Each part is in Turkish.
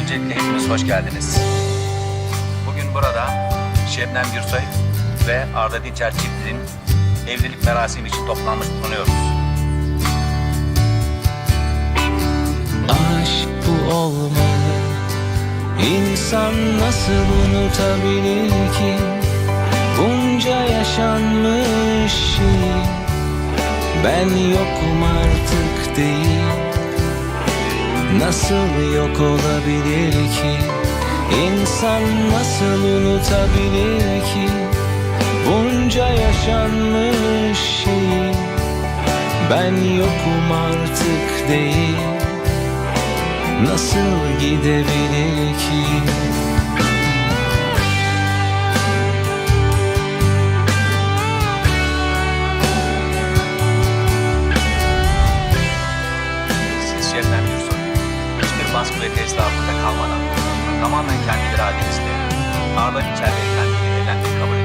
Öncelikle hepiniz hoş geldiniz. Bugün burada Şebnem Gürsoy ve Arda Dinçer çiftinin evlilik merasimi için toplanmış bulunuyoruz. Aşk bu olmalı İnsan nasıl unutabilir ki Bunca yaşanmış şey Ben yokum artık değil Nasıl yok olabilir ki? İnsan nasıl unutabilir ki? Bunca yaşanmış şey Ben yokum artık değil. Nasıl gidebilir ki test altında kalmadan tamamen kendi iradenizle Arda Dinçer beyefendiyle evlenmeyi kabul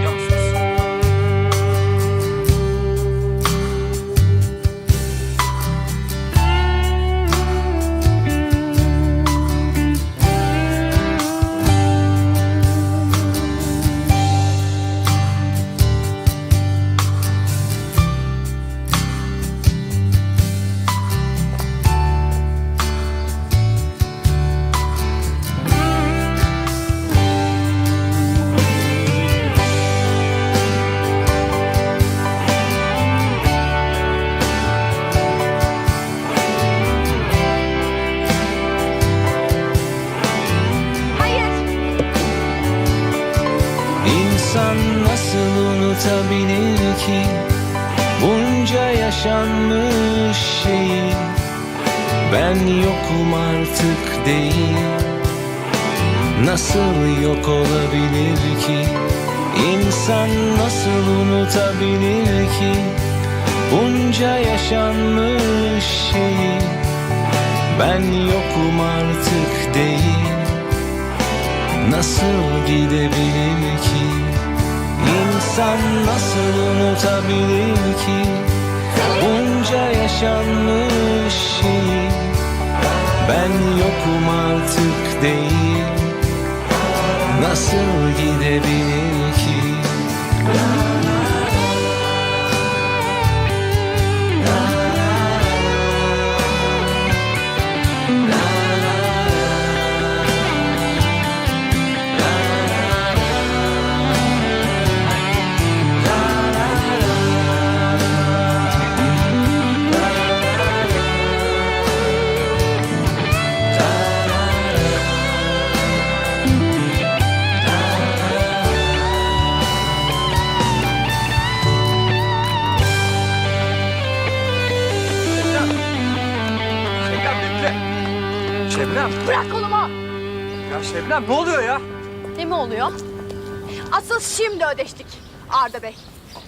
artık değil. Nasıl yok olabilir ki? İnsan nasıl unutabilir ki? Bunca yaşanmış şeyi Ben yokum artık değil. Nasıl gidebilir ki? İnsan nasıl unutabilir ki? Bunca yaşanmış şey Ben yokum artık değil. Nasıl gidebilir ki oluyor? Asıl şimdi ödeştik Arda Bey.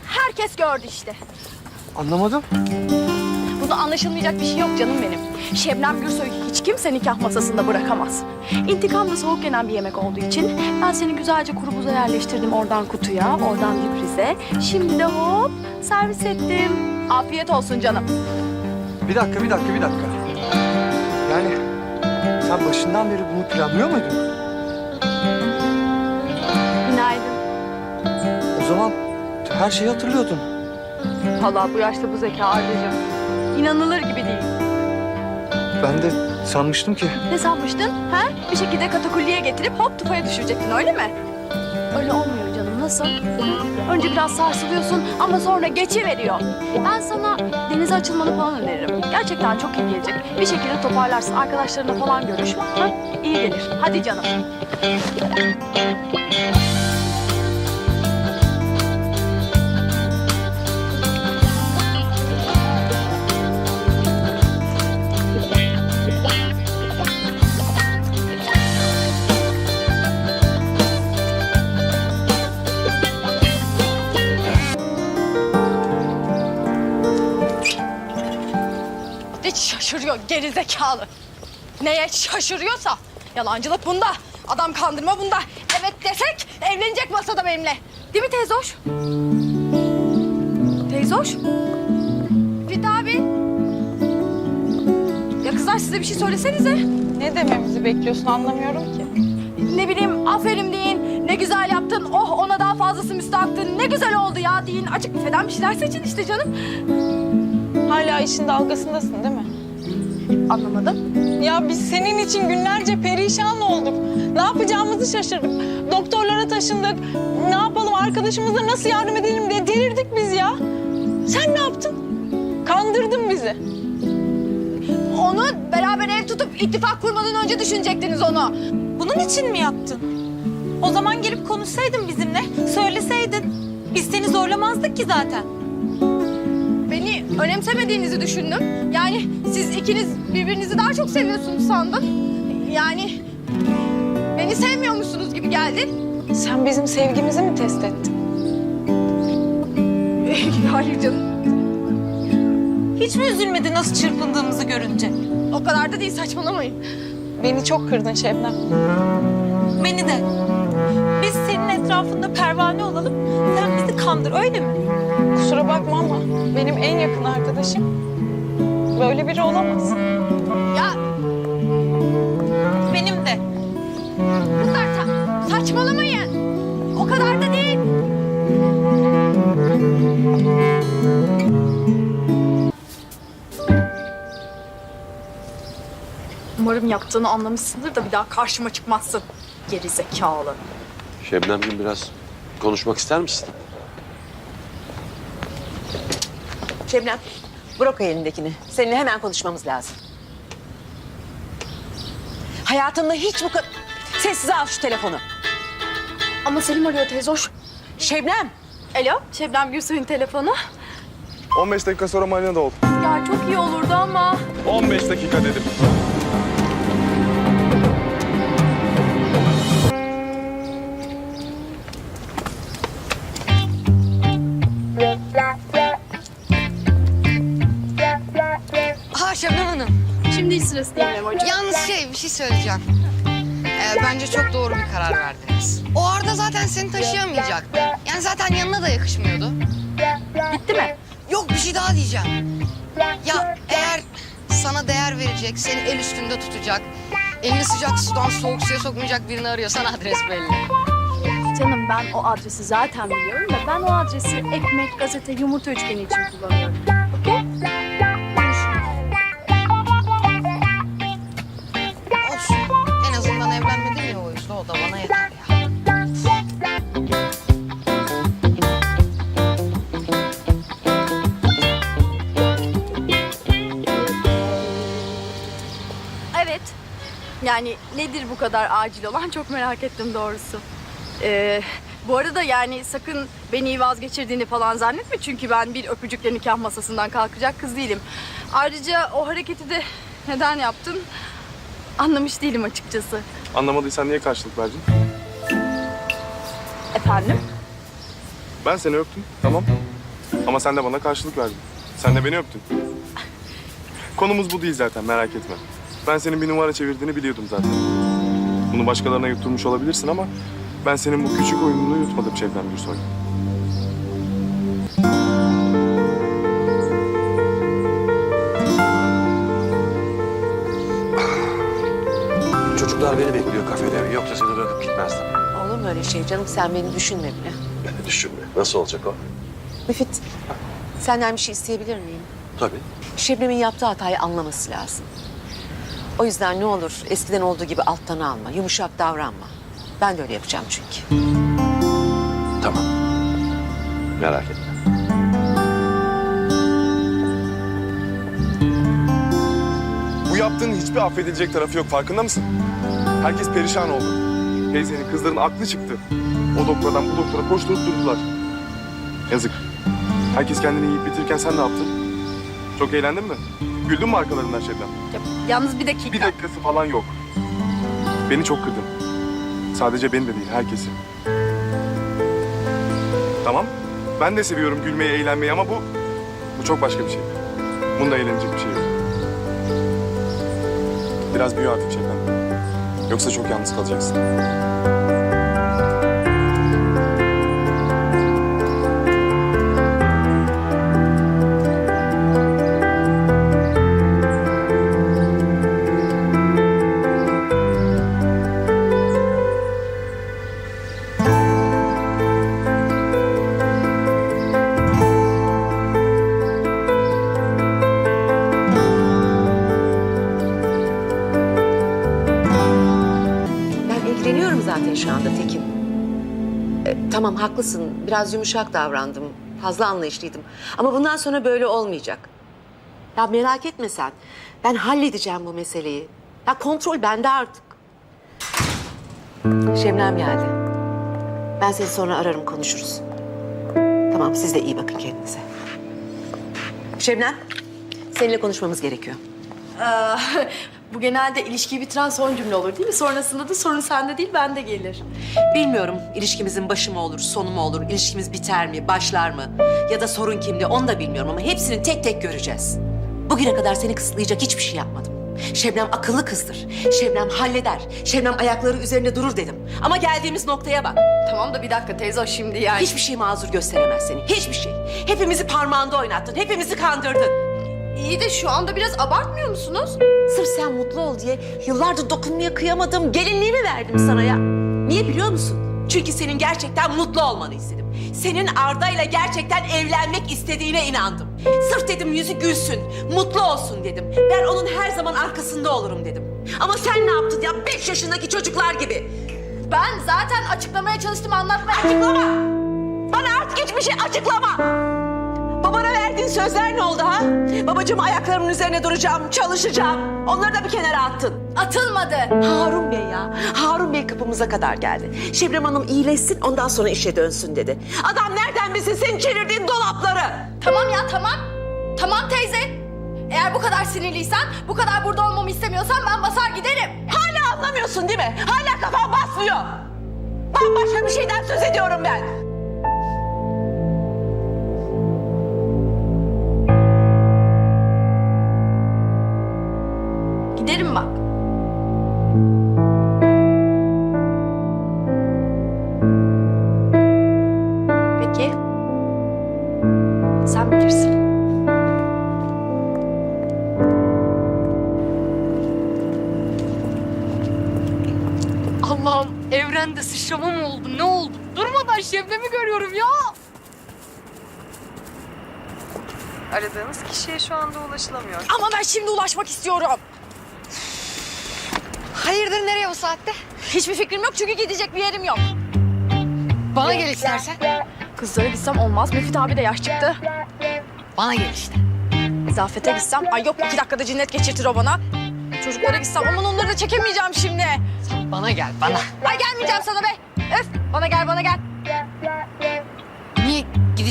Herkes gördü işte. Anlamadım. Burada anlaşılmayacak bir şey yok canım benim. Şebnem Gürsoy'u hiç kimse nikah masasında bırakamaz. İntikam da soğuk yenen bir yemek olduğu için ben seni güzelce kuru buza yerleştirdim oradan kutuya, oradan prize. Şimdi de hop servis ettim. Afiyet olsun canım. Bir dakika, bir dakika, bir dakika. Yani sen başından beri bunu planlıyor muydun? Her şeyi hatırlıyordun. Vallahi bu yaşta bu zeka Arda'cığım. İnanılır gibi değil. Ben de sanmıştım ki. Ne sanmıştın? Ha? Bir şekilde katakulliye getirip hop tufaya düşürecektin öyle mi? Öyle olmuyor canım. Nasıl? Önce biraz sarsılıyorsun ama sonra geçiveriyor. Ben sana denize açılmanı falan öneririm. Gerçekten çok iyi gelecek. Bir şekilde toparlarsın. Arkadaşlarınla falan görüş. Ha? İyi gelir. Hadi canım. Hiç şaşırıyor geri zekalı. Neye şaşırıyorsa. Yalancılık bunda. Adam kandırma bunda. Evet desek evlenecek masada benimle. Değil mi teyzoş? Teyzoş? Fit abi. Ya kızlar size bir şey söylesenize. Ne dememizi bekliyorsun anlamıyorum ki. Ne bileyim aferin deyin. Ne güzel yaptın. Oh ona daha fazlası müstahaktın. Ne güzel oldu ya deyin. Açık büfeden bir şeyler seçin işte canım. Hala işin dalgasındasın değil mi? Anlamadım. Ya biz senin için günlerce perişan olduk. Ne yapacağımızı şaşırdık. Doktorlara taşındık. Ne yapalım arkadaşımıza nasıl yardım edelim diye delirdik biz ya. Sen ne yaptın? Kandırdın bizi. Onu beraber ev tutup ittifak kurmadan önce düşünecektiniz onu. Bunun için mi yaptın? O zaman gelip konuşsaydın bizimle, söyleseydin. Biz seni zorlamazdık ki zaten. Önemsemediğinizi düşündüm. Yani siz ikiniz birbirinizi daha çok seviyorsunuz sandım. Yani beni sevmiyormuşsunuz gibi geldi. Sen bizim sevgimizi mi test ettin? Hayır canım. Hiç mi üzülmedi nasıl çırpındığımızı görünce? O kadar da değil saçmalamayın. Beni çok kırdın Şebnem. Beni de. Biz senin etrafında pervane olalım, sen bizi kandır öyle mi? Kusura bakma ama benim en yakın arkadaşım böyle biri olamaz. Ya Benim de. kızlar sa- saçmalamayın. O kadar da değil. Umarım yaptığını anlamışsındır da bir daha karşıma çıkmazsın. Geri zekalı. Şebnemciğim biraz konuşmak ister misin? Şebnem, bırak o elindekini. Seninle hemen konuşmamız lazım. Hayatımda hiç bu kadar... Sessize al şu telefonu. Ama Selim arıyor teyze hoş. Şebnem, Alo, Şebnem Gülsoy'un telefonu. 15 dakika sonra marinada ol. Ya çok iyi olurdu ama. 15 dakika dedim. Şey bir şey söyleyeceğim. Ee, bence çok doğru bir karar verdiniz. O Arda zaten seni taşıyamayacaktı. Yani zaten yanına da yakışmıyordu. Bitti mi? Yok bir şey daha diyeceğim. Ya eğer sana değer verecek, seni el üstünde tutacak, elini sıcak sudan soğuk suya sokmayacak birini arıyorsan adres belli. Canım ben o adresi zaten biliyorum da ben o adresi ekmek, gazete, yumurta üçgeni için kullanıyorum. Evet. Yani nedir bu kadar acil olan çok merak ettim doğrusu. Ee, bu arada yani sakın beni vazgeçirdiğini falan zannetme. Çünkü ben bir öpücükle nikah masasından kalkacak kız değilim. Ayrıca o hareketi de neden yaptın anlamış değilim açıkçası. Anlamadıysan niye karşılık verdin? Efendim? Ben seni öptüm, tamam. Ama sen de bana karşılık verdin. Sen de beni öptün. Konumuz bu değil zaten, merak etme. Ben senin bir numara çevirdiğini biliyordum zaten. Bunu başkalarına yutturmuş olabilirsin ama... ...ben senin bu küçük oyununu yutmadım Şebnem Gürsoy. Çocuklar beni bekliyor kafede. Yoksa seni bırakıp gitmezdim. olur mu öyle şey canım? Sen beni düşünme bile. Beni düşünme. Nasıl olacak o? Müfit, senden bir şey isteyebilir miyim? Tabii. Şebnem'in yaptığı hatayı anlaması lazım. O yüzden ne olur eskiden olduğu gibi alttan alma, yumuşak davranma. Ben de öyle yapacağım çünkü. Tamam. Merak etme. Bu yaptığın hiçbir affedilecek tarafı yok, farkında mısın? Herkes perişan oldu. Teyzenin, kızların aklı çıktı. O doktordan bu doktora koşturup durdular. Yazık. Herkes kendini yiyip bitirirken sen ne yaptın? Çok eğlendin mi? Güldün mü arkalarından Şebnem? Ya, yalnız bir dakika. Bir dakikası falan yok. Beni çok kırdın. Sadece beni de değil, herkesi. Tamam, ben de seviyorum gülmeyi, eğlenmeyi ama bu... Bu çok başka bir şey. Bunda eğlenecek bir şey yok. Biraz büyü artık Şebnem. Yoksa çok yalnız kalacaksın. Tamam haklısın. Biraz yumuşak davrandım. Fazla anlayışlıydım. Ama bundan sonra böyle olmayacak. Ya merak etme sen. Ben halledeceğim bu meseleyi. Ya kontrol bende artık. Şebnem geldi. Ben seni sonra ararım konuşuruz. Tamam siz de iyi bakın kendinize. Şebnem seninle konuşmamız gerekiyor. Bu genelde ilişkiyi bitiren son cümle olur değil mi? Sonrasında da sorun sende değil bende gelir. Bilmiyorum ilişkimizin başı mı olur, sonu mu olur, ilişkimiz biter mi, başlar mı? Ya da sorun kimde onu da bilmiyorum ama hepsini tek tek göreceğiz. Bugüne kadar seni kısıtlayacak hiçbir şey yapmadım. Şebnem akıllı kızdır. Şebnem halleder. Şebnem ayakları üzerinde durur dedim. Ama geldiğimiz noktaya bak. Tamam da bir dakika teyze o şimdi yani. Hiçbir şey mazur gösteremez seni. Hiçbir şey. Hepimizi parmağında oynattın. Hepimizi kandırdın. İyi de şu anda biraz abartmıyor musunuz? Sırf sen mutlu ol diye yıllardır dokunmaya kıyamadım. Gelinliğimi verdim sana ya. Niye biliyor musun? Çünkü senin gerçekten mutlu olmanı istedim. Senin Arda'yla gerçekten evlenmek istediğine inandım. Sırf dedim yüzü gülsün, mutlu olsun dedim. Ben onun her zaman arkasında olurum dedim. Ama sen ne yaptın ya? Beş yaşındaki çocuklar gibi. Ben zaten açıklamaya çalıştım anlatmaya. Açıklama! Bana artık hiçbir şey açıklama! Babana verdiğin sözler ne oldu ha? Babacığım ayaklarımın üzerine duracağım, çalışacağım. Onları da bir kenara attın. Atılmadı. Harun Bey ya. Harun Bey kapımıza kadar geldi. Şebnem Hanım iyileşsin ondan sonra işe dönsün dedi. Adam nereden bilsin senin çevirdiğin dolapları? Tamam ya tamam. Tamam teyze. Eğer bu kadar sinirliysen, bu kadar burada olmamı istemiyorsan ben basar giderim. Hala anlamıyorsun değil mi? Hala kafan basmıyor. Bambaşka bir şeyden söz ediyorum ben. Görüyorum ya. Aradığınız kişiye şu anda ulaşılamıyor. Ama ben şimdi ulaşmak istiyorum. Hayırdır nereye bu saatte? Hiçbir fikrim yok çünkü gidecek bir yerim yok. Bana gel istersen. Kızlara gitsem olmaz. Müfit abi de yaş çıktı. Bana gel işte. Zafete gitsem, ay yok iki dakikada cinnet geçirtir o bana. Çocuklara gitsem aman onları da çekemeyeceğim şimdi. Bana gel bana. Ay gelmeyeceğim sana be. Öf bana gel bana gel.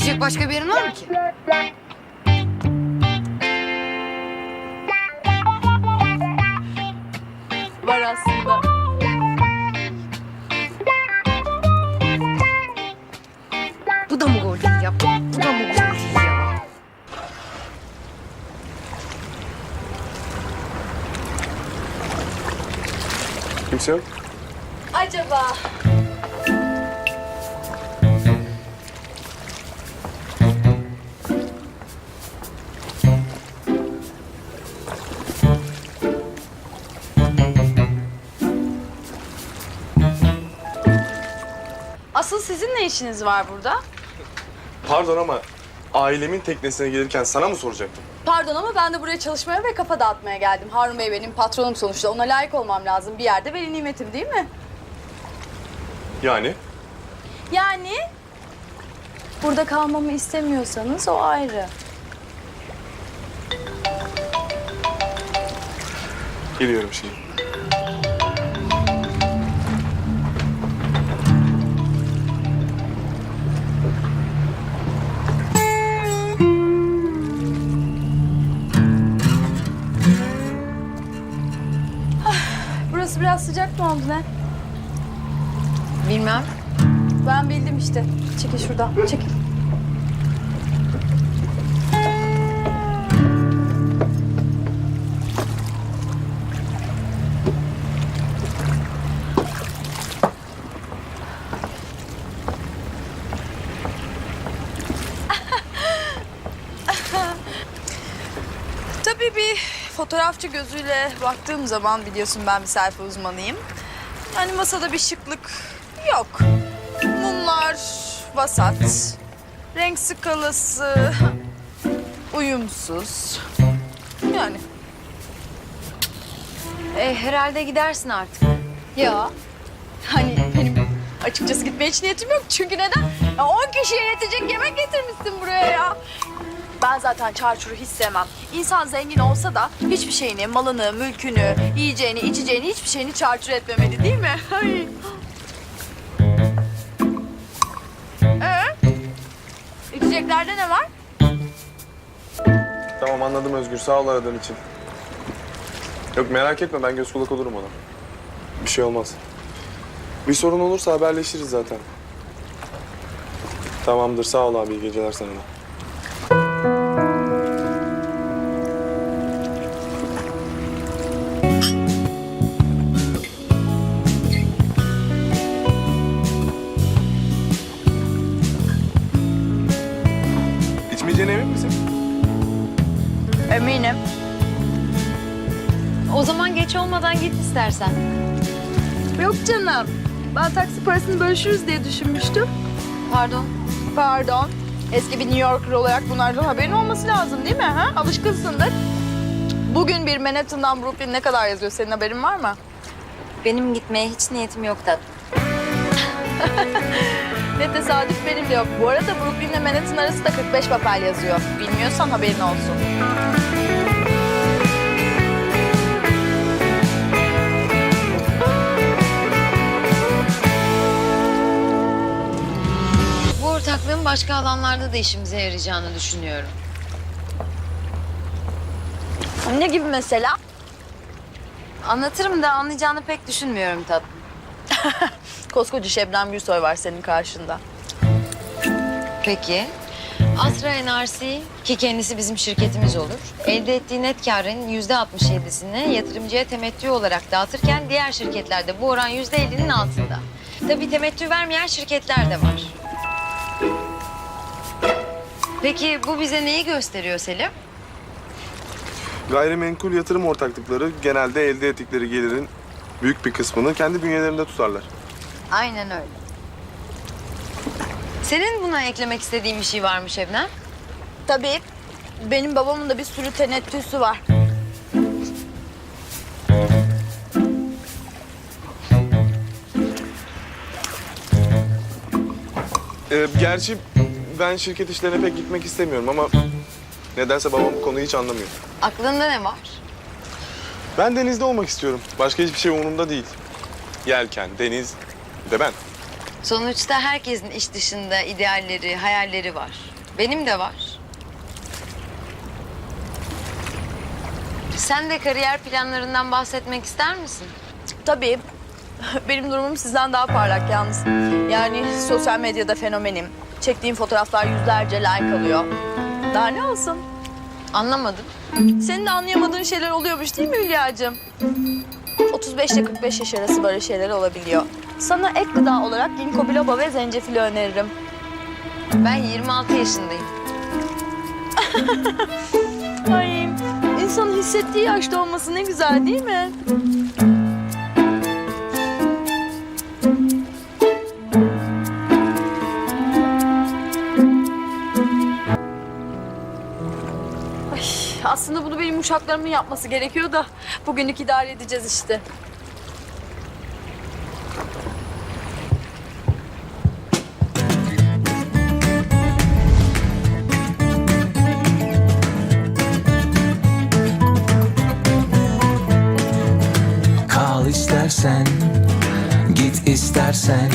Gidecek başka bir yerin var mı ki? Var aslında. Bu da mı gol değil ya? Bu da mı gol değil ya? Kimse yok. Asıl sizin ne işiniz var burada? Pardon ama ailemin teknesine gelirken sana mı soracaktım? Pardon ama ben de buraya çalışmaya ve kafa dağıtmaya geldim. Harun Bey benim patronum sonuçta. Ona layık olmam lazım. Bir yerde veli nimetim değil mi? Yani? Yani burada kalmamı istemiyorsanız o ayrı. Geliyorum şimdi. Biraz sıcak mı oldu ne? Bilmem. Ben bildim işte. Çekil şuradan. Çekil. Fotoğrafçı gözüyle baktığım zaman biliyorsun ben bir selfie uzmanıyım. Yani masada bir şıklık yok. Mumlar vasat. Renk skalası uyumsuz. Yani E, herhalde gidersin artık. ya hani benim Açıkçası gitmeye hiç niyetim yok. Çünkü neden? Ya 10 kişiye yetecek yemek getirmişsin buraya ya. Ben zaten çarçuru hiç sevmem. İnsan zengin olsa da hiçbir şeyini, malını, mülkünü, yiyeceğini, içeceğini, hiçbir şeyini çarçur etmemeli değil mi? Ay. Ee? İçeceklerde ne var? Tamam anladım Özgür. Sağ ol aradığın için. Yok merak etme ben göz kulak olurum ona. Bir şey olmaz. Bir sorun olursa haberleşiriz zaten. Tamamdır sağ ol abi iyi geceler sana da. Olmadan git istersen. Yok canım. Ben taksi parasını bölüşürüz diye düşünmüştüm. Pardon. Pardon. Eski bir New Yorker olarak bunlardan haberin olması lazım değil mi? Ha? Alışkınsındır. Bugün bir Manhattan'dan Brooklyn ne kadar yazıyor? Senin haberin var mı? Benim gitmeye hiç niyetim yok tatlım. Ne tesadüf benim de yok. Bu arada Brooklyn ile Manhattan arası da 45 papel yazıyor. Bilmiyorsan haberin olsun. Ortaklığın başka alanlarda da işimize yarayacağını düşünüyorum. Ne gibi mesela? Anlatırım da anlayacağını pek düşünmüyorum tatlım. Koskoca Şebnem Gülsoy var senin karşında. Peki. Astra NRC ki kendisi bizim şirketimiz olur. Elde ettiği net karın yüzde 67'sini yatırımcıya temettü olarak dağıtırken diğer şirketlerde bu oran yüzde 50'nin altında. Tabii temettü vermeyen şirketler de var. Peki bu bize neyi gösteriyor Selim? Gayrimenkul yatırım ortaklıkları genelde elde ettikleri gelirin büyük bir kısmını kendi bünyelerinde tutarlar. Aynen öyle. Senin buna eklemek istediğin bir şey var mı Şebnem? Tabii. Benim babamın da bir sürü tenettüsü var. Ee, gerçi ben şirket işlerine pek gitmek istemiyorum ama nedense babam bu konuyu hiç anlamıyor. Aklında ne var? Ben denizde olmak istiyorum. Başka hiçbir şey umurumda değil. Yelken, deniz, bir de ben. Sonuçta herkesin iş dışında idealleri, hayalleri var. Benim de var. Sen de kariyer planlarından bahsetmek ister misin? Tabii. Benim durumum sizden daha parlak yalnız. Yani sosyal medyada fenomenim. Çektiğim fotoğraflar yüzlerce like alıyor. Daha ne olsun? Anlamadım. Senin de anlayamadığın şeyler oluyormuş değil mi Hülya'cığım? 35 ile 45 yaş arası böyle şeyler olabiliyor. Sana ek gıda olarak ginkgo biloba ve zencefili öneririm. Ben 26 yaşındayım. Ay, insanın hissettiği yaşta olması ne güzel değil mi? Uşaklarımın yapması gerekiyor da bugünlük idare edeceğiz işte. Kal istersen Git istersen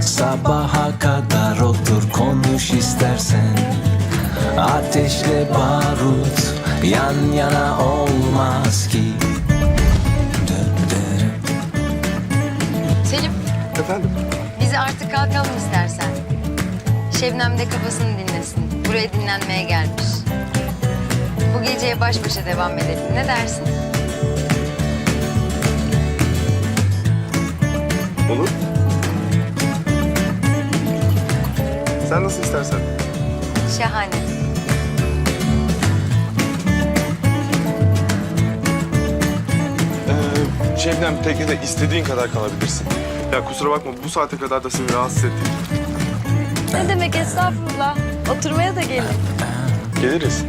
Sabaha kadar otur konuş istersen Ateşle barut Yan yana olmaz ki Selim, Efendim? biz artık kalkalım istersen. Şebnem de kafasını dinlesin. Buraya dinlenmeye gelmiş. Bu geceye baş başa devam edelim. Ne dersin? Olur. Sen nasıl istersen. Şahane. Şebnem teknede istediğin kadar kalabilirsin. Ya kusura bakma bu saate kadar da seni rahatsız ettik. Ne demek estağfurullah. Oturmaya da gelin. Geliriz.